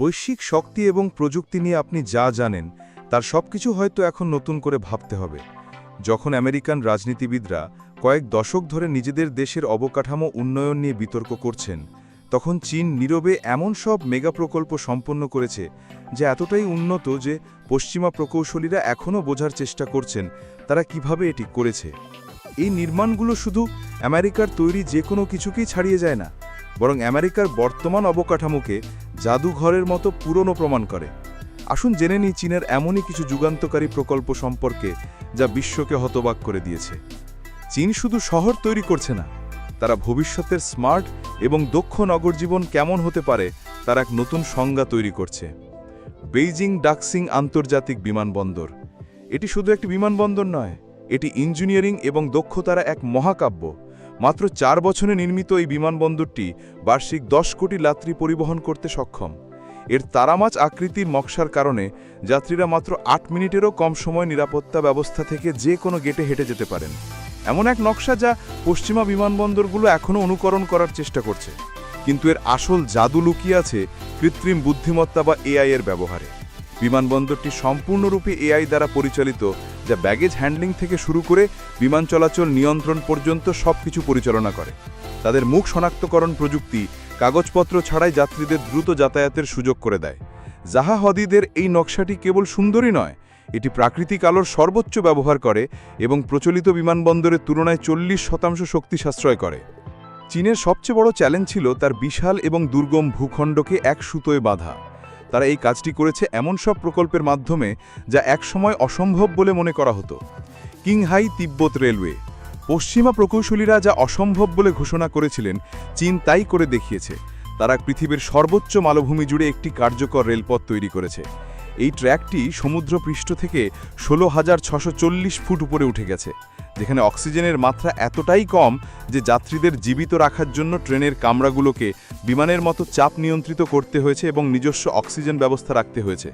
বৈশ্বিক শক্তি এবং প্রযুক্তি নিয়ে আপনি যা জানেন, তার সবকিছু হয়তো এখন নতুন করে ভাবতে হবে। যখন আমেরিকান রাজনীতিবিদরা কয়েক দশক ধরে নিজেদের দেশের অবকাঠামো উন্নয়ন নিয়ে বিতর্ক করছেন, তখন চীন নীরবে এমন সব মেগা প্রকল্প সম্পন্ন করেছে, যা এতটাই উন্নত যে পশ্চিমা প্রকৌশলীরা এখনও বোঝার চেষ্টা করছেন তারা কীভাবে এটি করেছে। এই নির্মাণগুলো শুধু আমেরিকার তৈরি যে কোনো কিছুকেই ছাড়িয়ে যায় না, বরং আমেরিকার বর্তমান অবকাঠামোকে জাদুঘরের মতো পুরনো প্রমাণ করে। আসুন জেনে নিই চীনের এমনই কিছু যুগান্তকারী প্রকল্প সম্পর্কে যা বিশ্বকে হতবাক করে দিয়েছে। চীন শুধু শহর তৈরি করছে না, তারা ভবিষ্যতের স্মার্ট এবং দক্ষ নগর জীবন কেমন হতে পারে তার এক নতুন সংজ্ঞা তৈরি করছে। বেইজিং ডাকসিং আন্তর্জাতিক বিমানবন্দর। এটি শুধু একটি বিমানবন্দর নয়, এটি ইঞ্জিনিয়ারিং এবং দক্ষতারা এক মহাকাব্য। মাত্র চার বছরে নির্মিত এই বিমানবন্দরটি বার্ষিক দশ কোটি যাত্রী পরিবহন করতে সক্ষম। এর তারামাছ আকৃতির নকশার কারণে যাত্রীরা মাত্র আট মিনিটেরও কম সময় নিরাপত্তা ব্যবস্থা থেকে যে কোনো গেটে হেঁটে যেতে পারেন। এমন এক নকশা যা পশ্চিমা বিমানবন্দরগুলো এখনও অনুকরণ করার চেষ্টা করছে। কিন্তু এর আসল জাদু লুকিয়ে আছে কৃত্রিম বুদ্ধিমত্তা বা এআই এর ব্যবহারে। বিমানবন্দরটি সম্পূর্ণরূপে এআই দ্বারা পরিচালিত যা ব্যাগেজ হ্যান্ডলিং থেকে শুরু করে বিমান চলাচল নিয়ন্ত্রণ পর্যন্ত সবকিছু পরিচালনা করে। তাদের মুখ শনাক্তকরণ প্রযুক্তি কাগজপত্র ছাড়াই যাত্রীদের দ্রুত যাতায়াতের সুযোগ করে দেয়। জাহা হদিদের এই নকশাটি কেবল সুন্দরই নয়, এটি প্রাকৃতিক আলোর সর্বোচ্চ ব্যবহার করে এবং প্রচলিত বিমানবন্দরের তুলনায় চল্লিশ শতাংশ শক্তি সাশ্রয় করে। চীনের সবচেয়ে বড় চ্যালেঞ্জ ছিল তার বিশাল এবং দুর্গম ভূখণ্ডকে এক সুতোয় বাঁধা। তারা এই কাজটি করেছে এমন সব প্রকল্পের মাধ্যমে যা একসময় অসম্ভব বলে মনে করা হতো। কিংহাই তিব্বত রেলওয়ে। পশ্চিমা প্রকৌশলীরা যা অসম্ভব বলে ঘোষণা করেছিলেন, চীন তাই করে দেখিয়েছে। তারা পৃথিবীর সর্বোচ্চ মালভূমি জুড়ে একটি কার্যকর রেলপথ তৈরি করেছে। এই ট্র্যাকটি সমুদ্রপৃষ্ঠ থেকে ষোলো হাজার ছশো চল্লিশ ফুট উপরে উঠে গেছে, যেখানে অক্সিজেনের মাত্রা এতটাই কম যে যাত্রীদের জীবিত রাখার জন্য ট্রেনের কামরাগুলোকে বিমানের মতো চাপ নিয়ন্ত্রিত করতে হয়েছে এবং নিজস্ব অক্সিজেন ব্যবস্থা রাখতে হয়েছে।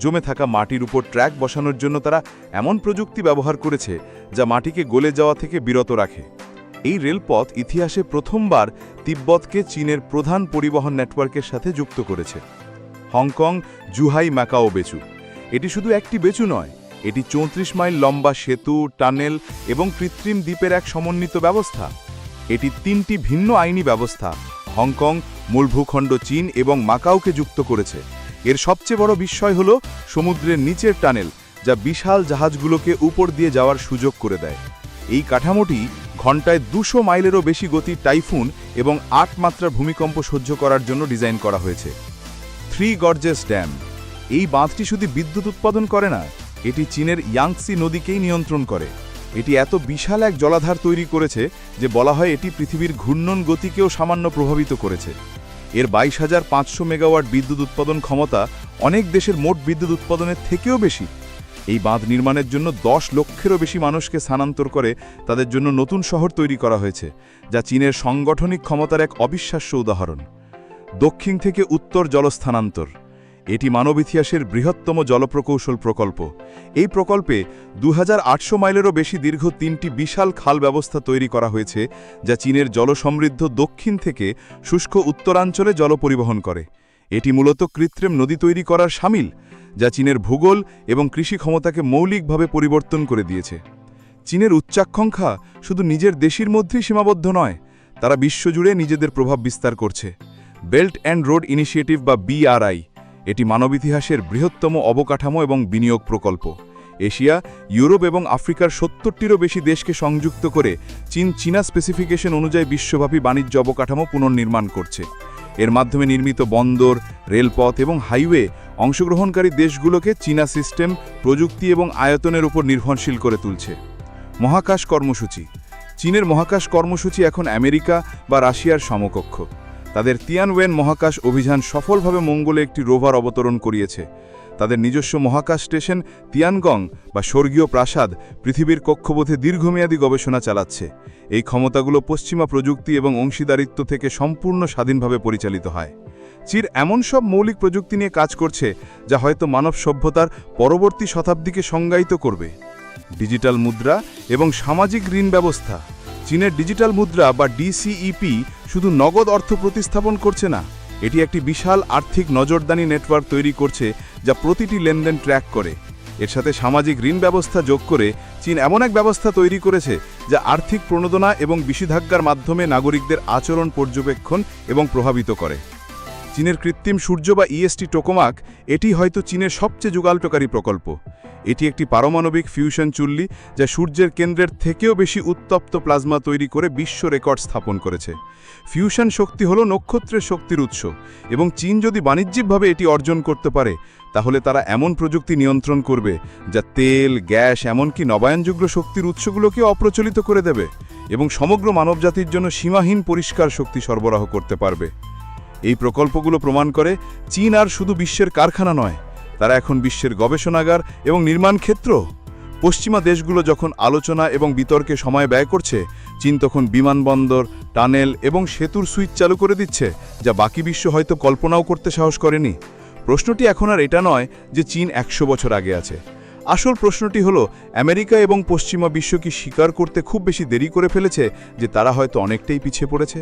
জমে থাকা মাটির উপর ট্র্যাক বসানোর জন্য তারা এমন প্রযুক্তি ব্যবহার করেছে যা মাটিকে গলে যাওয়া থেকে বিরত রাখে। এই রেলপথ ইতিহাসে প্রথমবার তিব্বতকে চীনের প্রধান পরিবহন নেটওয়ার্কের সাথে যুক্ত করেছে। Hong Kong, Zhuhai, macaw Bechu. এটি শুধু একটি বেচু নয়, এটি চৌত্রিশ মাইল লম্বা সেতু, টানেল এবং কৃত্রিম দ্বীপের এক সমন্বিত ব্যবস্থা। এটি তিনটি ভিন্ন আইনি ব্যবস্থা, হংকং মূল ভূখণ্ড চীন এবং মাকাওকে যুক্ত করেছে। এর সবচেয়ে বড় বিস্ময় হল সমুদ্রের নিচের টানেল, যা বিশাল জাহাজগুলোকে উপর দিয়ে যাওয়ার সুযোগ করে দেয়। এই কাঠামোটি ঘন্টায় দুশো মাইলেরও বেশি গতি টাইফুন এবং আট মাত্রার ভূমিকম্প সহ্য করার জন্য ডিজাইন করা হয়েছে। Three Gorges Dam. এই বাঁধটি শুধু বিদ্যুৎ উৎপাদন করে না, এটি চীনের ইয়াংসি নদীকেই নিয়ন্ত্রণ করে। এটি এত বিশাল এক জলাধার তৈরি করেছে যে বলা হয় এটি পৃথিবীর ঘূর্ণন গতিকেও সামান্য প্রভাবিত করেছে। এর বাইশ হাজার পাঁচশো মেগাওয়াট বিদ্যুৎ উৎপাদন ক্ষমতা অনেক দেশের মোট বিদ্যুৎ উৎপাদনের থেকেও বেশি। এই বাঁধ নির্মাণের জন্য দশ লক্ষেরও বেশি মানুষকে স্থানান্তর করে তাদের জন্য নতুন শহর তৈরি করা হয়েছে, যা চীনের সাংগঠনিক ক্ষমতার এক অবিশ্বাস্য উদাহরণ। দক্ষিণ থেকে উত্তর জলস্থানান্তর। এটি মানব ইতিহাসের বৃহত্তম জলপ্রকৌশল প্রকল্প। এই প্রকল্পে দু হাজার আটশো মাইলেরও বেশি দীর্ঘ তিনটি বিশাল খাল ব্যবস্থা তৈরি করা হয়েছে, যা চীনের জলসমৃদ্ধ দক্ষিণ থেকে শুষ্ক উত্তরাঞ্চলে জল পরিবহন করে। এটি মূলত কৃত্রিম নদী তৈরি করার সামিল, যা চীনের ভূগোল এবং কৃষি ক্ষমতাকে মৌলিকভাবে পরিবর্তন করে দিয়েছে। চীনের উচ্চাকাঙ্ক্ষা শুধু নিজের দেশের মধ্যেই সীমাবদ্ধ নয়, তারা বিশ্বজুড়ে নিজেদের প্রভাব বিস্তার করছে। বেল্ট অ্যান্ড রোড ইনিশিয়েটিভ বা বিআরআই, এটি মানব ইতিহাসের বৃহত্তম অবকাঠামো এবং বিনিয়োগ প্রকল্প। এশিয়া, ইউরোপ এবং আফ্রিকার সত্তরটিরও বেশি দেশকে সংযুক্ত করে চীন চীনা স্পেসিফিকেশন অনুযায়ী বিশ্বব্যাপী বাণিজ্য অবকাঠামো পুনর্নির্মাণ করছে। এর মাধ্যমে নির্মিত বন্দর, রেলপথ এবং হাইওয়ে অংশগ্রহণকারী দেশগুলোকে চীনা সিস্টেম প্রযুক্তি এবং আয়তনের উপর নির্ভরশীল করে তুলছে। মহাকাশ কর্মসূচি। চীনের মহাকাশ কর্মসূচি এখন আমেরিকা বা রাশিয়ার সমকক্ষ। তাদের তিয়ানওয়েন মহাকাশ অভিযান সফলভাবে মঙ্গলে একটি রোভার অবতরণ করিয়েছে। তাদের নিজস্ব মহাকাশ স্টেশন তিয়ানগং বা স্বর্গীয় প্রাসাদ পৃথিবীর কক্ষপথে দীর্ঘমেয়াদী গবেষণা চালাচ্ছে। এই ক্ষমতাগুলো পশ্চিমা প্রযুক্তি এবং অংশীদারিত্ব থেকে সম্পূর্ণ স্বাধীনভাবে পরিচালিত হয়। চীর এমন সব মৌলিক প্রযুক্তি নিয়ে কাজ করছে যা হয়তো মানব সভ্যতার পরবর্তী শতাব্দীকে সংজ্ঞায়িত করবে। ডিজিটাল মুদ্রা এবং সামাজিক ঋণ ব্যবস্থা। চীনের ডিজিটাল মুদ্রা বা ডিসিইপি শুধু নগদ অর্থ প্রতিস্থাপন করছে না, এটি একটি বিশাল আর্থিক নজরদানি নেটওয়ার্ক তৈরি করছে যা প্রতিটি লেনদেন ট্র্যাক করে। এর সাথে সামাজিক ঋণ ব্যবস্থা যোগ করে চীন এমন এক ব্যবস্থা তৈরি করেছে যা আর্থিক প্রণোদনা এবং বিষিধাজ্ঞার মাধ্যমে নাগরিকদের আচরণ পর্যবেক্ষণ এবং প্রভাবিত করে। চীনের কৃত্রিম সূর্য বা ইএসটি টোকোমাক, এটি হয়তো চীনের সবচেয়ে যুগান্তকারী প্রকল্প। এটি একটি পারমাণবিক ফিউশন চুল্লি যা সূর্যের কেন্দ্রের থেকেও বেশি উত্তপ্ত প্লাজমা তৈরি করে বিশ্ব রেকর্ড স্থাপন করেছে। ফিউশন শক্তি হল নক্ষত্রের শক্তির উৎস এবং চীন যদি বাণিজ্যিকভাবে এটি অর্জন করতে পারে, তাহলে তারা এমন প্রযুক্তি নিয়ন্ত্রণ করবে যা তেল, গ্যাস, এমনকি নবায়নযোগ্য শক্তির উৎসগুলোকে অপ্রচলিত করে দেবে এবং সমগ্র মানবজাতির জন্য সীমাহীন পরিষ্কার শক্তি সরবরাহ করতে পারবে। এই প্রকল্পগুলো প্রমাণ করে চীন আর শুধু বিশ্বের কারখানা নয়, তারা এখন বিশ্বের গবেষণাগার এবং নির্মাণ ক্ষেত্র। পশ্চিমা দেশগুলো যখন আলোচনা এবং বিতর্কে সময় ব্যয় করছে, চীন তখন বিমানবন্দর, টানেল এবং সেতুর সুইচ চালু করে দিচ্ছে, যা বাকি বিশ্ব হয়তো কল্পনাও করতে সাহস করেনি। প্রশ্নটি এখন আর এটা নয় যে চীন একশো বছর আগে আছে। আসল প্রশ্নটি হলো, আমেরিকা এবং পশ্চিমা বিশ্ব কি স্বীকার করতে খুব বেশি দেরি করে ফেলেছে যে তারা হয়তো অনেকটাই পিছিয়ে পড়েছে?